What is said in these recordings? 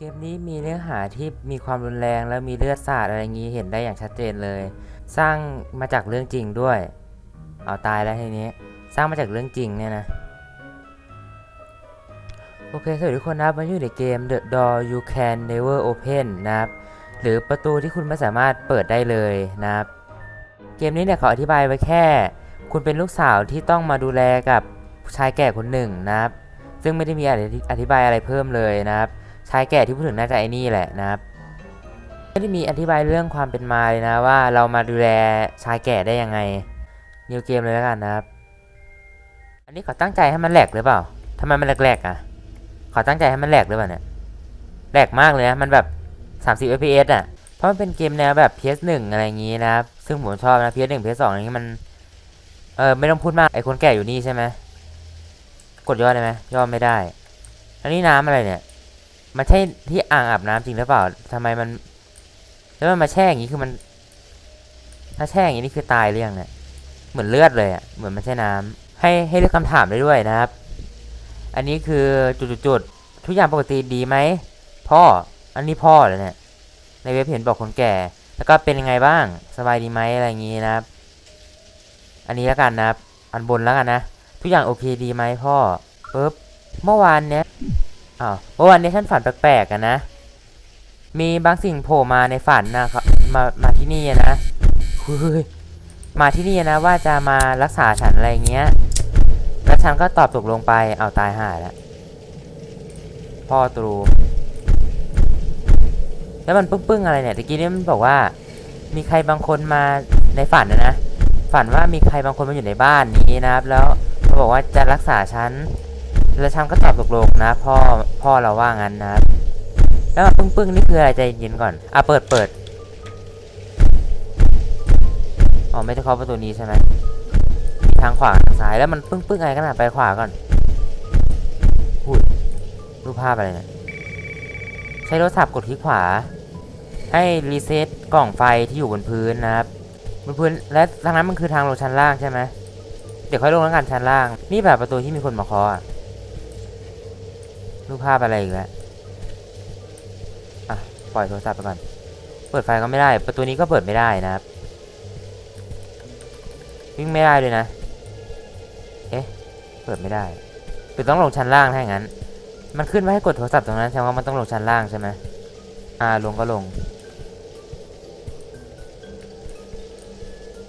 เกมนี้มีเนื้อหาที่มีความรุนแรงแล้วมีเลือดสาดอะไรอย่างนี้เห็นได้อย่างชัดเจนเลย สร้างมาจากเรื่องจริงด้วย เอาตายแล้วทีนี้ สร้างมาจากเรื่องจริงเนี่ยนะ โอเคสวัสดีทุกคนนะครับมาอยู่ในเกม The Door You Can Never Open นะครับ หรือประตูที่คุณไม่สามารถเปิดได้เลยนะครับ เกมนี้เนี่ยเขาอธิบายไว้แค่ คุณเป็นลูกสาวที่ต้องมาดูแลกับชายแก่คนหนึ่งนะครับ ซึ่งไม่ได้มีอะไรอธิบายอะไรเพิ่มเลยนะครับ ชายแก่ที่พูดถึงน่าจะไอ้นี่แหละนะครับไม่ได้มีอธิบายเรื่องความเป็นมาเลยนะว่าเรามาดูแลชายแก่ได้ยังไงนิวเกมเลยแล้วกันนะครับ อันนี้เขาตั้งใจให้มันแหลกหรือเปล่าทำไมมันแหลกๆอะเขาตั้งใจให้มันแหลกหรือเปล่าเนี่ยแหลกมากเลยนะมันแบบ30 fps อะเพราะมันเป็นเกมแนวแบบ PS1 อะไรอย่างงี้นะครับซึ่งผมชอบนะ PS1 PS2 อย่างงี้มันเออไม่ต้องพูดมากไอคนแก่อยู่นี่ใช่ไหมกดย่อได้ไหมย่อไม่ได้แล้วนี่น้ำอะไรเนี่ย มันใช่ที่อ่างอาบน้ำจริงหรือเปล่าทำไมมัน แล้วมันมาแช่อย่างนี้คือมัน ถ้าแช่อย่างนี้นี่คือตายหรือยังเนี่ยเหมือนเลือดเลยอะเหมือนมันใช่น้ำให้ให้เลือกคำถามได้ด้วยนะครับ อันนี้คือจุดๆๆทุกอย่างปกติดีไหมพ่ออันนี้พ่อเลยเนี่ยในเว็บเห็นบอกคนแก่ แล้วก็เป็นยังไงบ้างสบายดีไหมอะไรอย่างนี้นะครับ อันนี้แล้วกันนะครับ อันบนแล้วกันนะ ทุกอย่างโอเคดีไหมพ่อปึ๊บเมื่อวานเนี้ย อ้าวเมื่อวานนี้ฉันฝันแปลกๆกันนะ มีบางสิ่งโผล่มาในฝันนะครับมามาที่นี่อะนะเฮ้ยมาที่นี่นะว่าจะมารักษาฉันอะไรเงี้ย แล้วฉันก็ตอบตกลงไป เอาตายห่าแล้วพ่อตรู แล้วมันปึ้งๆอะไรเนี่ยตะกี้นี่มันบอกว่า มีใครบางคนมาในฝันนะนะ ฝันว่ามีใครบางคนมาอยู่ในบ้านนี้นะครับ แล้วเขาบอกว่าจะรักษาฉัน แล้วฉันก็ตอบตกลงนะ พ่อพ่อเราว่างั้นนะครับแล้วมาปึ้งๆนี่คืออะไรใจเย็นก่อนอะเปิดเปิดอ๋อไม่ได้เคาะประตูนี้ใช่ไหมมีทางขวาทางซ้ายแล้วมันปึ้งๆอะไรกันอะไปขวาก่อนพูดรูปภาพอะไรเนี่ยใช้โทรศัพท์กดคลิกขวา ให้รีเซ็ตกล่องไฟที่อยู่บนพื้นนะครับบนพื้นและทางนั้นมันคือทางลงชั้นล่างใช่ไหมเดี๋ยวค่อยลงแล้วกันชั้นล่าง นี่แบบประตูที่มีคนมาเคาะอะ รูปภาพอะไรอีกแล้วอะปล่อยโทรศัพท์ไปก่อน เปิดไฟก็ไม่ได้ ประตูนี้ก็เปิดไม่ได้นะครับ วิ่งไม่ได้เลยนะ เอ๊ะ เปิดไม่ได้หรือต้องลงชั้นล่างถ้าอย่างนั้น มันขึ้นมาให้กดโทรศัพท์ตรงนั้นแสดงว่ามันต้องลงชั้นล่างใช่ไหมอ่า ลงก็ลง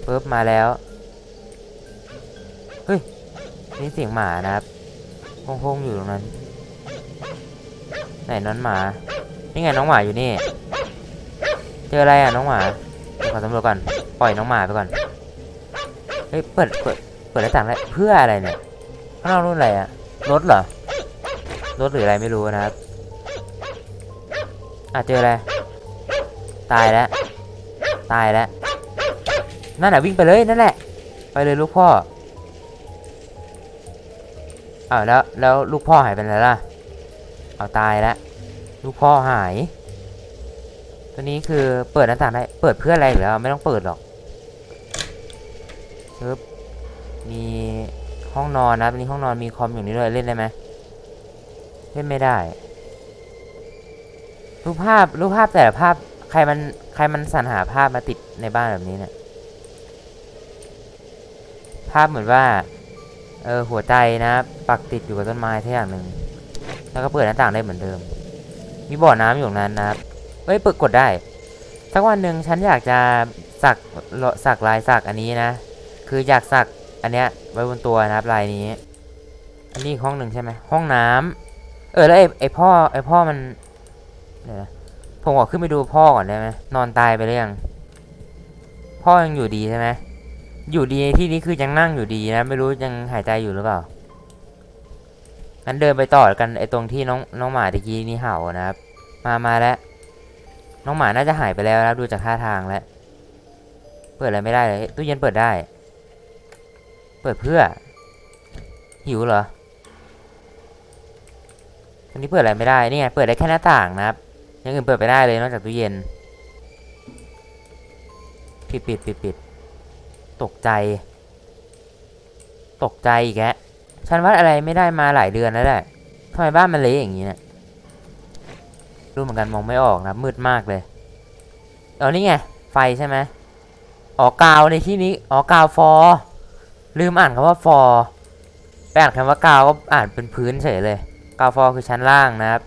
ปึ๊บมาแล้ว เฮ้ย นี่เสียงหมานะครับโค้งๆอยู่ตรงนั้น ไหนน้องหมา นี่ไงน้องหมาอยู่นี่ เจออะไรอะน้องหมาเดี๋ยวขอสำรวจก่อน ปล่อยน้องหมาไปก่อน เฮ้ยเปิดเปิดเปิดหน้าต่างแล้เพื่ออะไรเนี่ยข้างนอกนู่นอะไรอะ รถเหรอ รถหรืออะไรไม่รู้นะครับอะเจออะไร ตายแล้ว ตายแล้ว นั่นแหะวิ่งไปเลยนั่นแหละ ไปเลยลูกพ่ออ้าวแล้วแล้วลูกพ่อหายไปไหนล่ะ เอาตายแล้วลูกพ่อหาย ตัวนี้คือเปิดหน้าต่างได้ เปิดเพื่ออะไรหรือไม่ต้องเปิดหรอกปึ๊บมีห้องนอนนะตัวนี้ห้องนอนมีคอมอย่างนี้ด้วยเล่นได้ไหมเล่นไม่ได้ รูปภาพรูปภาพแต่ละภาพใครมันใครมันสรรหาภาพมาติดในบ้านแบบนี้เนี่ย ภาพเหมือนว่า เออหัวใจนะ ปักติดอยู่กับต้นไม้ที่อย่างหนึ่ง แล้วก็เปิดหน้าต่างได้เหมือนเดิม มีบ่อน้ำอยู่นั้นนะครับเอ้ยเปิดกดได้ สักวันหนึ่งฉันอยากจะสักสักลายสักอันนี้นะ คืออยากสักอันเนี้ยไว้บนตัวนะครับลายนี้ อันนี้ห้องหนึ่งใช่ไหมห้องน้ำเออแล้วไอ้ไอ้พ่อไอ้พ่อมันเดี๋ยวผมขอขึ้นไปดูพ่อก่อนได้ไหมนอนตายไปหรือยังพ่อยังอยู่ดีใช่ไหมอยู่ดีในที่นี้คือยังนั่งอยู่ดีนะ ไม่รู้ยังหายใจอยู่หรือเปล่า งั้นเดินไปต่อกันไอตรงที่น้องน้องหมาตะกี้นี่เห่านะครับ มามาแล้ว น้องหมาน่าจะหายไปแล้วนะดูจากท่าทางแล้ว เปิดอะไรไม่ได้เลยตู้เย็นเปิดได้ เปิดเพื่อ หิวเหรออันนี้เปิดอะไรไม่ได้นี่ไงเปิดได้แค่หน้าต่างนะครับอยังอื่นเปิดไม่ได้เลยนอกจากตู้เย็นปิดปิดปิดปิดตกใจ ตกใจอีกแก ฉันวัดอะไรไม่ได้มาหลายเดือนแล้วแหละทำไมบ้านมันเละอย่างนี้เนี่ยรู้เหมือนกันมองไม่ออกนะมืดมากเลยเอานี่ไงไฟใช่ไหมอ๋อกาวในที่นี้อ๋อกาวฟอลืมอ่านคำว่าฟอไปอ่านคำว่ากาวก็อ่านเป็นพื้นเฉยเลยกาวฟอคือชั้นล่างนะครับ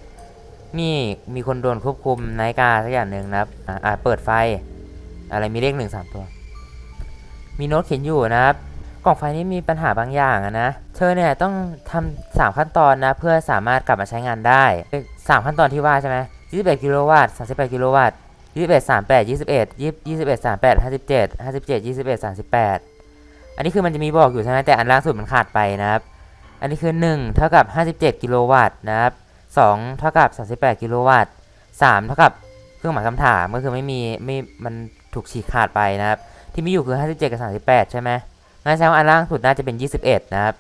นี่มีคนโดนควบคุมนาฬิกาสักอย่างหนึ่งนะครับอ่าอ่าเปิดไฟ อะไรมีเลขหนึ่งสามตัว มีโน้ตเขียนอยู่นะครับ กล่องไฟนี้มีปัญหาบางอย่างนะ เธอเนี่ยต้องทำสามขั้นตอนนะ เพื่อสามารถกลับมาใช้งานได้สามขั้นตอนที่ว่าใช่ไหม21กิโลวัตต์38กิโลวัตต์21 38 21 20 21 38 57 57 21 38อันนี้คือมันจะมีบอกอยู่ใช่ไหมแต่อันล่าสุดมันขาดไปนะครับ อันนี้คือ1เท่ากับ57กิโลวัตต์นะครับ2เท่ากับ38กิโลวัตต์3เท่ากับเครื่องหมายคำถามก็คือไม่มีไม่มันถูกฉีกขาดไปนะครับ ที่มีอยู่คือ57กับ38ใช่ไหม งั้นแสดงว่าอันล่างสุดน่าจะเป็น 21 นะครับ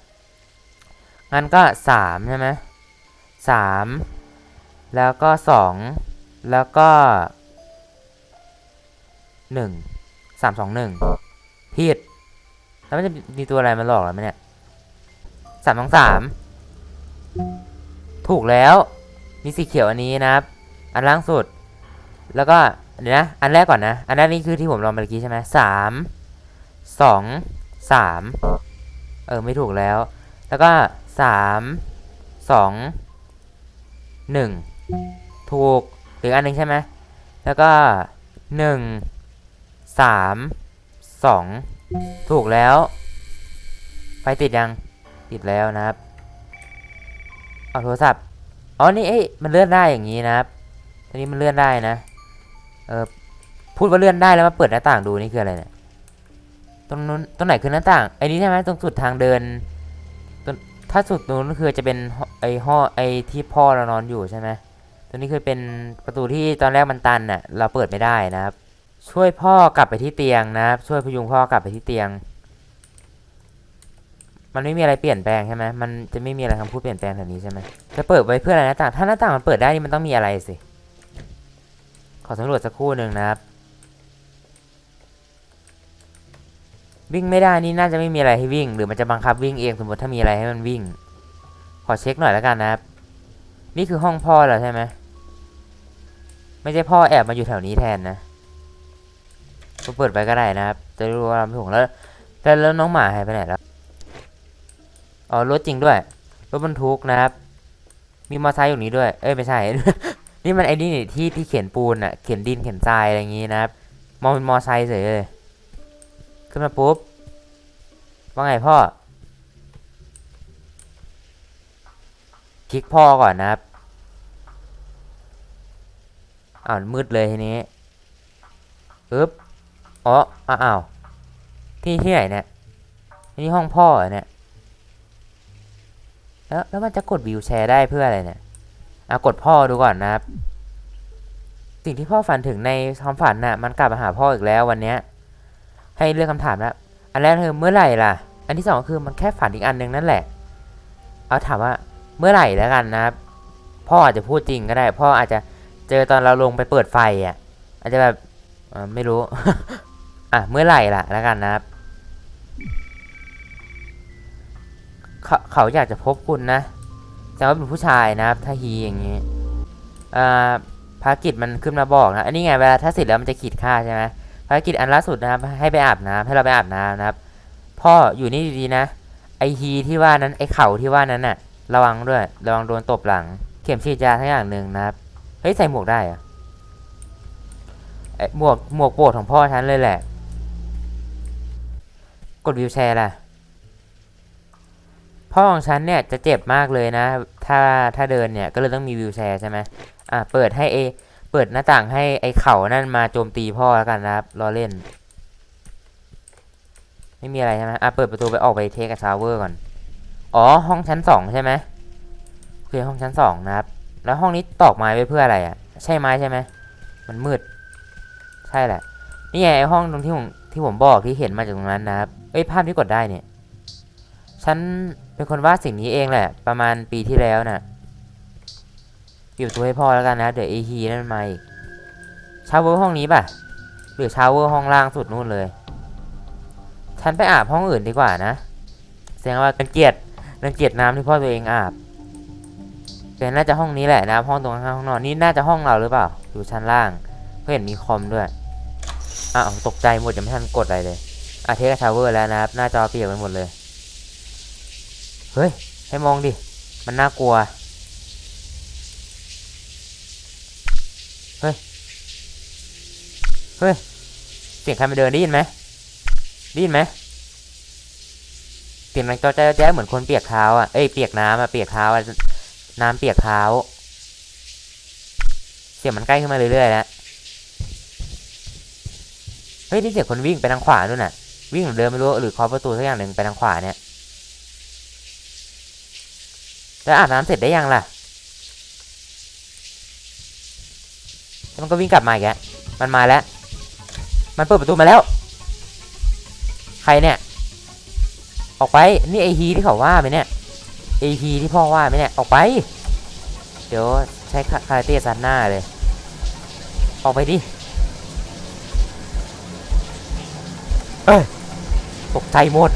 งั้นก็ 3 ใช่ไหม3แล้วก็ 2 แล้วก็ 1 3 2 1ผิดแล้วมันจะมีตัวอะไรมาหลอกเราไหมเนี่ยสามสองสามถูกแล้ว มีสีเขียวอันนี้นะครับ อันล่างสุด แล้วก็เดี๋ยวนะ อันแรกก่อนนะ อันแรกนี่คือที่ผมลองไปเมื่อกี้ใช่ไหมสามสอง สามเออ ไม่ถูกแล้ว แล้วก็สามสองหนึ่งถูกหรืออันหนึ่งใช่ไหมแล้วก็หนึ่งสามสองถูกแล้ว ไฟติดยังติดแล้วนะครับ เอาโทรศัพท์อ๋อนี่เอ้ยมันเลื่อนได้อย่างนี้นะครับตอนนี้มันเลื่อนได้นะ เออพูดว่าเลื่อนได้แล้วมาเปิดหน้าต่างดูนี่คืออะไรเนี่ย ตรงนู้นตรงไหนคือหน้าต่างไอ้นี้ใช่ไหมตรงสุดทางเดินถ้าสุดนู้นคือจะเป็นไอห้อไอที่พ่อเรานอนอยู่ใช่ไหมตรงนี้คือเป็นประตูที่ตอนแรกมันตันน่ะเราเปิดไม่ได้นะครับ ช่วยพ่อกลับไปที่เตียงนะครับ ช่วยพยุงพ่อกลับไปที่เตียง มันไม่มีอะไรเปลี่ยนแปลงใช่ไหมมันจะไม่มีอะไรคำพูดเปลี่ยนแปลงแถวนี้ใช่ไหมจะเปิดไว้เพื่ออะไรหน้าต่าง ถ้าหน้าต่างมันเปิดได้นี่มันต้องมีอะไรสิ ขอสำรวจสักครู่หนึ่งนะครับ วิ่งไม่ได้นี่น่าจะไม่มีอะไรให้วิ่ง หรือมันจะบังคับวิ่งเองสมมติถ้ามีอะไรให้มันวิ่ง ขอเช็คหน่อยแล้วกันนะครับ นี่คือห้องพ่อเหรอใช่ไหมไม่ใช่พ่อแอบมาอยู่แถวนี้แทนนะก็เปิดไปก็ได้นะครับ จะรู้ว่าเราไม่ถูกแล้วแต่แล้วน้องหมาหายไปไหนแล้ว อ๋อรถจริงด้วย รถบรรทุกนะครับ มีมอเตอร์ไซค์อยู่นี้ด้วย เอ้ยไม่ใช่ นี่มันไอ้นี่นี่ที่ที่เขียนปูนอะเขียนดินเขียนทรายอะไรอย่างงี้นะครับ มองเป็นมอไซค์เฉยเลย ขึ้นมาปุ๊บ ว่าไงพ่อ คลิกพ่อก่อนนะครับอ้าวมืดเลยทีนี้ปึ๊บอ๋ออ้าวที่ที่ไหนเนี่ยนี่ห้องพ่อเนี่ยแล้วแล้วมันจะกดวิวแชร์ได้เพื่ออะไรเนี่ยอะกดพ่อดูก่อนนะครับ สิ่งที่พ่อฝันถึงในความฝันน่ะ มันกลับมาหาพ่ออีกแล้ววันเนี้ย ให้เลือกคำถามแล้วอันแรกคือเมื่อไหร่ล่ะ อันที่สองคือมันแค่ฝันอีกอันหนึ่งนั่นแหละ เอาถามว่าเมื่อไหร่แล้วกันนะครับ พ่ออาจจะพูดจริงก็ได้ พ่ออาจจะเจอตอนเราลงไปเปิดไฟอะ อาจจะแบบไม่รู้ อะเมื่อไหร่ล่ะแล้วกันนะครับเขาเขาอยากจะพบคุณนะแต่ว่าเป็นผู้ชายนะครับถ้าฮีอย่างนี้อ่าภารกิจมันขึ้นมาบอกนะอันนี้ไงเวลาถ้าเสร็จแล้วมันจะขีดค่าใช่ไหม ภารกิจอันล่าสุดนะครับ ให้ไปอาบน้ำให้เราไปอาบน้ำนะครับ พ่ออยู่นี่ดีๆนะ ไอฮีที่ว่านั้นไอเข่าที่ว่านั้นน่ะ ระวังด้วยระวังโดนตบหลัง เข็มฉีดยาทั้งอย่างหนึ่งนะครับเฮ้ยใส่หมวกได้เหรอะไอหมวกหมวกโปรดของพ่อฉันเลยแหละ กดวิวแชร์ล่ะ พ่อของฉันเนี่ยจะเจ็บมากเลยนะ ถ้าถ้าเดินเนี่ยก็เลยต้องมีวิวแชร์ใช่ไหมอะเปิดให้เอ เปิดหน้าต่างให้ไอ้เข่านั่นมาโจมตีพ่อแล้วกันนะครับรอเล่น ไม่มีอะไรใช่ไหมอะเปิดประตูไปออกไปเทคกับชาวเวอร์ก่อน อ๋อห้องชั้นสองใช่ไหมคือห้องชั้นสองนะครับ แล้วห้องนี้ตอกไม้ไว้เพื่ออะไรอะ ใช่ไม้ใช่ไหมมันมืด ใช่แหละ นี่ไงไอห้องตรงที่ผมที่ผมบอกที่เห็นมาจากตรงนั้นนะครับ เอ้ยภาพที่กดได้เนี่ย ฉันเป็นคนวาดสิ่งนี้เองแหละ ประมาณปีที่แล้วน่ะ ปิดประตูให้พ่อแล้วกันนะ เดี๋ยวไอฮีนั่นมาอีกชาวเวอร์ห้องนี้ป่ะ หรือชาวเวอร์ห้องล่างสุดนู่นเลย ฉันไปอาบห้องอื่นดีกว่านะแสดงว่ารังเกียจรังเกียจน้ำที่พ่อตัวเองอาบเน่าจะห้องนี้แหละนะห้องตรงข้างห้องนอนนี่น่าจะห้องเราหรือเปล่า อยู่ชั้นล่างเพื่อเห็นมีคอมด้วยอ้าวตกใจหมดยังไม่ทันกดอะไรเลยอะเทคชาวเวอร์แล้วนะครับหน้าจอเปียกไปหมดเลย เฮ้ย ให้มองดิ มันน่ากลัว เฮ้ย เฮ้ย เสียงใครมาเดินได้ยินไหมได้ยินไหมเสียงมันก็จะแจ๊เหมือนคนเปียกเท้าอะ เอ้ย เปียกน้ำอะ เปียกเท้าอะ น้ำเปียกเท้า เสียงมันใกล้ขึ้นมาเรื่อยๆแล้ว เฮ้ยนี่เสียงคนวิ่งไปทางขวาด้วยน่ะ วิ่งหรือเดินไม่รู้หรือเคาะประตูสักอย่างหนึ่งไปทางขวาเนี่ยแล้วอาบน้ำเสร็จได้ยังล่ะแล้วมันก็วิ่งกลับมาอีกแล้วมันมาแล้ว มันเปิดประตูมาแล้ว ใครเนี่ย ออกไป นี่ไอฮีที่เขาว่าไหมเนี่ยไอฮีที่พ่อว่าไหมเนี่ย ออกไป เดี๋ยวใช้คาคาราเต้ซันหน้าเลย ออกไปดิ เอ้ยตกใจหมด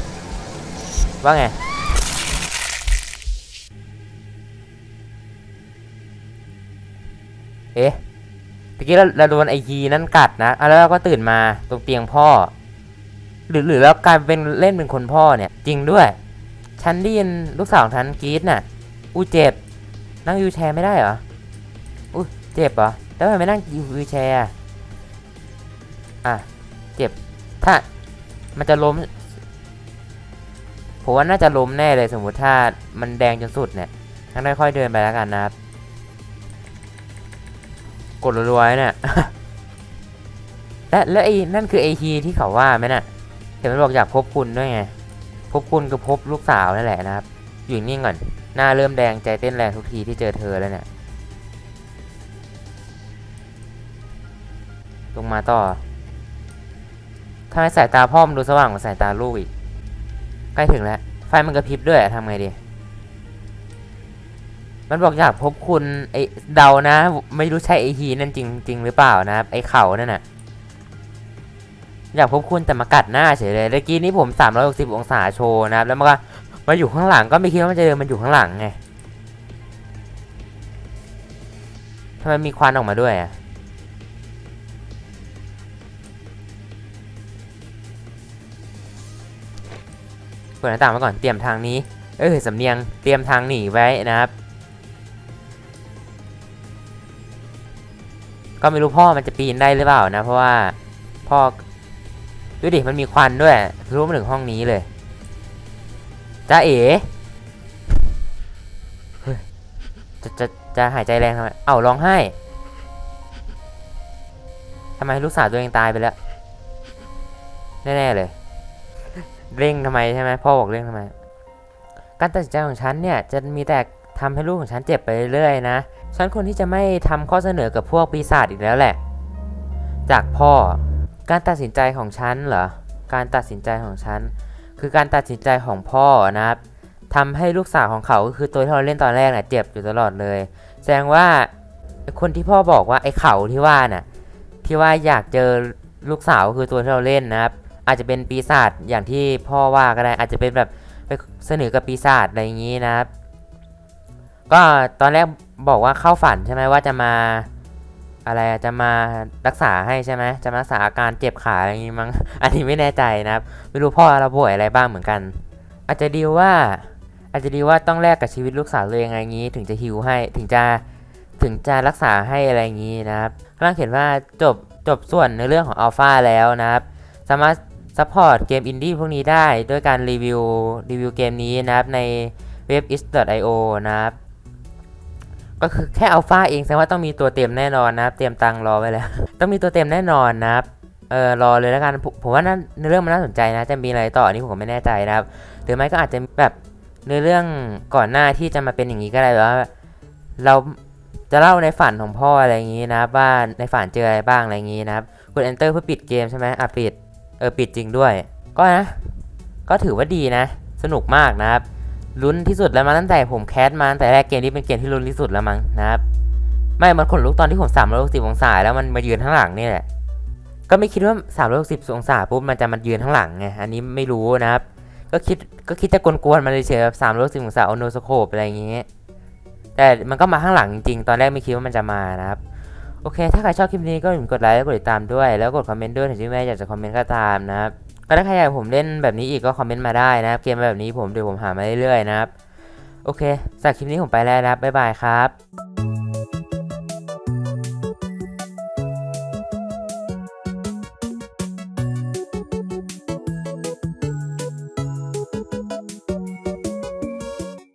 ว่าไงเอ๊ะ ตะกี้เราเราโดนไอฮีนั่นกัดนะแล้วเราก็ตื่นมาตรงเตียงพ่อ หรือหรือเรากลายเป็นเล่นเป็นคนพ่อเนี่ย จริงด้วย ฉันได้ยินลูกสาวของฉันกรี๊ดน่ะ อู้เจ็บ นั่งวิวแชร์ไม่ได้เหรออู้เจ็บเหรอ แล้วทำไมไม่นั่งวิวแชร์อะ เจ็บ ถ้ามันจะล้มผมว่าน่าจะล้มแน่เลยสมมติถ้ามันแดงจนสุดเนี่ยทั้งได้ค่อยเดินไปแล้วกันนะครับ กดรัวๆเนี่ยและแล้วไอ้นั่นคือไอฮีที่เขาว่าไหมน่ะเห็นมันบอกอยากพบคุณด้วยไงพบคุณก็พบลูกสาวนั่นแหละนะครับ อยู่นิ่ก่อน หน้าเริ่มแดงใจเต้นแรงทุกทีที่เจอเธอแล้วเนี่ยลงมาต่อทำไมสายตาพ่อมดูสว่างกว่าสายตาลูกอีก ใกล้ถึงแล้ว ไฟมันกระพริบด้วยทำไงดี มันบอกอยากพบคุณไอเดานะ ไม่รู้ใช่ไอฮีนั่นจริงจริงหรือเปล่านะครับไอเขานั่นน่ะอยากพบคุณแต่มากัดหน้าเฉยเลยเมื่อกี้นี้ผม 360 องศาโชว์นะครับแล้วมันก็มาอยู่ข้างหลังก็ไม่คิดว่ามันจะเดินมันอยู่ข้างหลังไงทำไมมีควันออกมาด้วยอะเปิดหน้าต่างมาก่อนเตรียมทางนี้ เออสำเนียงเตรียมทางหนีไว้นะครับ ก็ไม่รู้พ่อมันจะปีนได้หรือเปล่านะ เพราะว่าพ่อดูดิมันมีควันด้วยรู้มาถึงห้องนี้เลยจ้าเอ๋จะจะจะหายใจแรงทำไมเอ้าร้องไห้ทำไมลูกสาวตัวเองตายไปแล้วแน่ๆเลย เร่งทำไมใช่ไหมพ่อบอกเร่งทำไม การตัดสินใจของฉันเนี่ยจะมีแต่ทำให้ลูกของฉันเจ็บไปเรื่อยๆนะ ฉันคนที่จะไม่ทำข้อเสนอกับพวกปีศาจอีกแล้วแหละ จากพ่อ การตัดสินใจของฉันเหรอ การตัดสินใจของฉัน คือการตัดสินใจของพ่อนะครับทำให้ลูกสาวของเขาก็คือตัวที่เราเล่นตอนแรกน่ะเจ็บอยู่ตลอดเลย แสดงว่าคนที่พ่อบอกว่าไอ้เขาที่ว่าน่ะที่ว่าอยากเจอลูกสาวคือตัวที่เราเล่นนะครับ อาจจะเป็นปีศาจอย่างที่พ่อว่าก็ได้ อาจจะเป็นแบบไปเสนอกับปีศาจอะไรอย่างนี้นะครับ ก็ตอนแรก บอกว่าเข้าฝันใช่ไหมว่าจะมาอะไรจะมารักษาให้ใช่ไหมจะมารักษาอาการเจ็บขาอะไรอย่างนี้มั้งอันนี้ไม่แน่ใจนะครับ ไม่รู้พ่อเราป่วยอะไรบ้างเหมือนกัน อาจจะดีว่า อาจจะดีว่าต้องแลกกับชีวิตลูกสาวตัวเองอะไรอย่างนี้ ถึงจะฮิวให้ถึงจะถึงจะรักษาให้อะไรอย่างนี้นะครับข้างล่างเขียนว่าจบจบส่วนในเรื่องของอัลฟาแล้วนะครับ สามารถซัพพอร์ตเกมอินดี้พวกนี้ได้ด้วยการรีวิวรีวิวเกมนี้นะครับในเว็บ is.io นะครับ ก็คือแค่อัลฟาเองแสดงว่าต้องมีตัวเต็มแน่นอนนะครับ เตรียมตังรอไว้แล้ว ต้องมีตัวเต็มแน่นอนนะครับเออรอเลยแล้วกันผมผมว่าน่าเนื้อเรื่องมันน่าสนใจนะ จะมีอะไรต่ออันนี้ผมก็ไม่แน่ใจนะครับ หรือไม่ก็อาจจะแบบเนื้อเรื่องก่อนหน้าที่จะมาเป็นอย่างนี้ก็ได้แบบว่า เราจะเล่าในฝันของพ่ออะไรอย่างนี้นะครับว่าในฝันเจออะไรบ้างอะไรอย่างนี้นะครับกด enter เพื่อปิดเกมใช่ไหมอะปิดเออปิดจริงด้วย ก็นะ ก็ถือว่าดีนะ สนุกมากนะครับ ลุ้นที่สุดแล้วมาตั้งแต่ผมแคสมาตั้งแต่แรกเกมนี้เป็นเกมที่ลุ้นที่สุดแล้วมั้งนะครับไม่มันขนลุกตอนที่ผม3 6 0องศาแล้วมันมายืนข้างหลังนี่แหละก็ไม่คิดว่า3 6 0องศาปุ๊บมันจะมายืนข้างหลังไงอันนี้ไม่รู้นะครับ ก็คิดก็คิดจะกวนๆมันเลยเฉยๆแบบ3 6 0องศาโอโนสโคปอะไรอย่างเงี้ยแต่มันก็มาข้างหลังจริงๆ ตอนแรกไม่คิดว่ามันจะมานะครับ โอเค ถ้าใครชอบคลิปนี้ก็อย่าลืมกดไลค์และกดติดตามด้วย แล้วกดคอมเมนต์ด้วยถึงที่แม่อยากจะคอมเมนต์ก็ตามนะครับ ก็ถ้าใครอยากผมเล่นแบบนี้อีกก็คอมเมนต์มาได้นะครับ เกมแบบนี้ผมเดี๋ยวผมหามาเรื่อยๆนะครับ โอเคสำหรับคลิปนี้ผมไปแล้วนะครับบ๊ายบายครับ